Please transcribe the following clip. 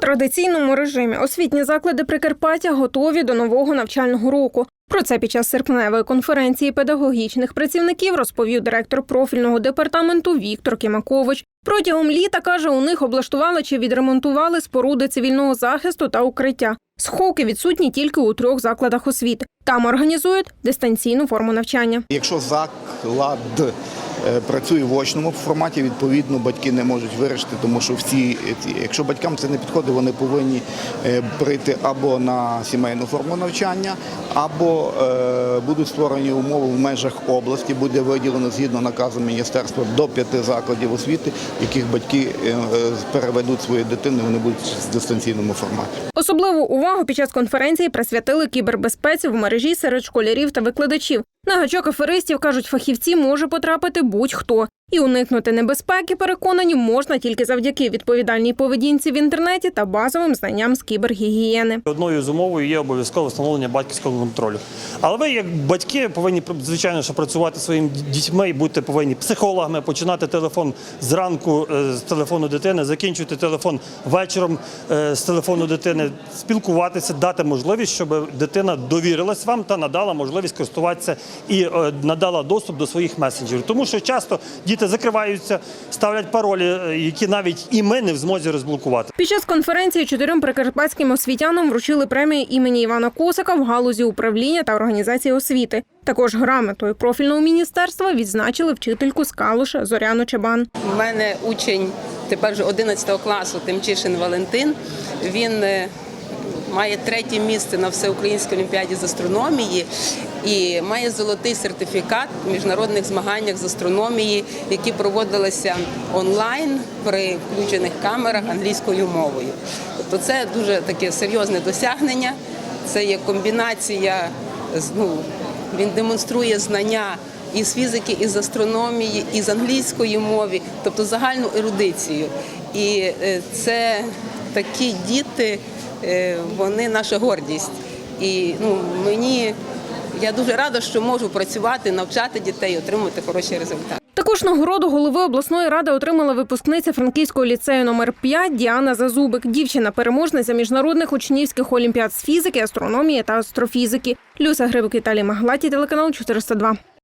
Традиційному режимі освітні заклади Прикарпаття готові до нового навчального року. Про це під час серпневої конференції педагогічних працівників розповів директор профільного департаменту Віктор Кімакович. Протягом літа каже, у них облаштували чи відремонтували споруди цивільного захисту та укриття. Сховки відсутні тільки у трьох закладах освіти. Там організують дистанційну форму навчання. Якщо заклад працює в очному форматі, відповідно батьки не можуть вирішити, тому що всі, якщо батькам це не підходить, вони повинні е, прийти або на сімейну форму навчання, або е, будуть створені умови в межах області, буде виділено згідно наказу міністерства до п'яти закладів освіти, яких батьки е, е, переведуть свої дитини, вони будуть в дистанційному форматі. Особливу увагу під час конференції присвятили кібербезпеці в мережі серед школярів та викладачів. На гачок аферистів кажуть, фахівці може потрапити будь-хто. І уникнути небезпеки, переконані, можна тільки завдяки відповідальній поведінці в інтернеті та базовим знанням з кібергігієни. Одною з умовою є обов'язкове встановлення батьківського контролю. Але ви, як батьки, повинні звичайно що працювати своїми дітьми, бути повинні психологами, починати телефон зранку е, з телефону дитини, закінчувати телефон вечором е, з телефону дитини, спілкуватися, дати можливість, щоб дитина довірилась вам та надала можливість користуватися і е, надала доступ до своїх месенджерів. Тому що часто діти закриваються, ставлять паролі, е, які навіть і ми не в змозі розблокувати. Під час конференції чотирьом прикарпатським освітянам вручили премії імені Івана Косика в галузі управління та організації освіти. Також грамотою профільного міністерства відзначили вчительку з Калуша Зоряну Чабан. У мене учень тепер вже 11 класу Тимчишин Валентин. Він е, має третє місце на всеукраїнській олімпіаді з астрономії і має золотий сертифікат в міжнародних змаганнях з астрономії, які проводилися онлайн при включених камерах англійською мовою. Тобто це дуже таке серйозне досягнення. Це є комбінація ну, він демонструє знання і з фізики, і з астрономії, і з англійської мови, тобто загальну ерудицію. І е, це такі діти, вони наша гордість. І ну, мені я дуже рада, що можу працювати, навчати дітей, отримувати хороші результати. Також нагороду голови обласної ради отримала випускниця Франківського ліцею номер 5 Діана Зазубик. Дівчина переможниця міжнародних учнівських олімпіад з фізики, астрономії та астрофізики. Люся Грибик, Віталій Маглаті, телеканал 402.